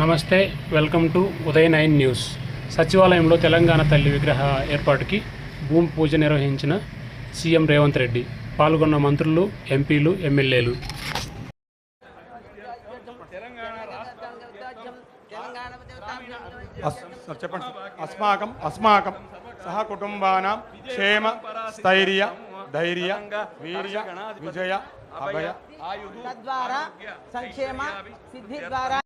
నమస్తే welcome to Udaya nine news. సచివాలయంలో తెలంగాణ తల్లి విగ్రహ ఏర్పాటుకి భూమి పూజ నిర్వహించిన సీఎం రేవంత్ రెడ్డి పాల్గొన్న మంత్రులు ఎంపీలు ఎమ్మెల్యేలు. చెప్పండి అస్మాకం అస్మాకం. సహ కుటుంబానాం క్షేమ స్థైర్య ధైర్య వీర్య విజయ అభయ. తద్వారా సంక్షేమ సిద్ధి ద్వారా